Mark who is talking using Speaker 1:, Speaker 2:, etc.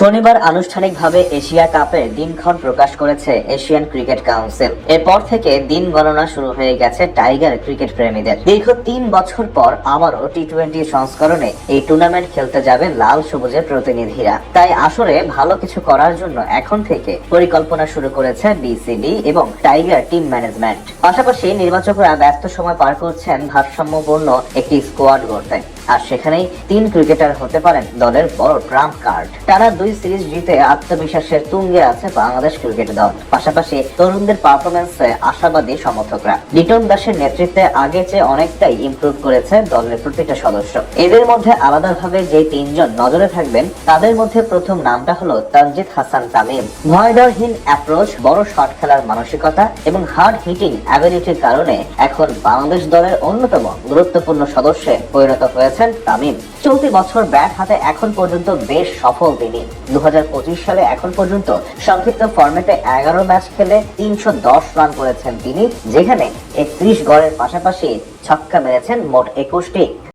Speaker 1: শনিবার আনুষ্ঠানিকভাবে এশিয়া কাপে দিনক্ষণ প্রকাশ করেছে এশিয়ান ক্রিকেট কাউন্সিল। এরপর থেকে দিন গণনা শুরু হয়ে গেছে টাইগার ক্রিকেট প্রেমীদের। দীর্ঘ তিন বছর পর আবারও টি টোয়েন্টি সংস্করণে এই টুর্নামেন্ট খেলতে যাবে লাল সবুজের প্রতিনিধিরা। তাই আসরে ভালো কিছু করার জন্য এখন থেকে পরিকল্পনা শুরু করেছে বিসিবি এবং টাইগার টিম ম্যানেজমেন্ট। পাশাপাশি নির্বাচকরা ব্যস্ত সময় পার করছেন ভারসাম্যপূর্ণ একটি স্কোয়াড গড়তে। আর সেখানেই তিন ক্রিকেটার হতে পারেন দলের বড় ট্রাম্প কার্ড। টানা দুই সিরিজ জিতে আত্মবিশ্বাসের তুঙ্গে আছে বাংলাদেশ ক্রিকেট দল। পাশাপাশি তরুণদের পারফরমেন্সে আশাবাদী সমর্থকরা। লিটন দাসের নেতৃত্বে আগে চেয়ে অনেকটাই ইমপ্রুভ করেছে দলের প্রতিটা সদস্য। এদের মধ্যে আলাদাভাবে যে তিনজন নজরে থাকবেন, তাদের মধ্যে প্রথম নামটা হলো তানজিদ হাসান তামিম। ভয়ডরহীন অ্যাপ্রোচ বড় শট খেলার মানসিকতা এবং হার্ড হিটিং অ্যাবিলিটির কারণে এখন বাংলাদেশ দলের অন্যতম গুরুত্বপূর্ণ সদস্যে পরিণত হয়েছেন তামিম। চলতি বছর ব্যাট হাতে এখন পর্যন্ত বেশ সফল তিনি। দু হাজার পঁচিশ সালে এখন পর্যন্ত সংক্ষিপ্ত ফর্মেটে এগারো ম্যাচ খেলে তিনশো দশ রান করেছেন তিনি, যেখানে একত্রিশ গড়ের পাশাপাশি ছক্কা মেরেছেন মোট একুশটি।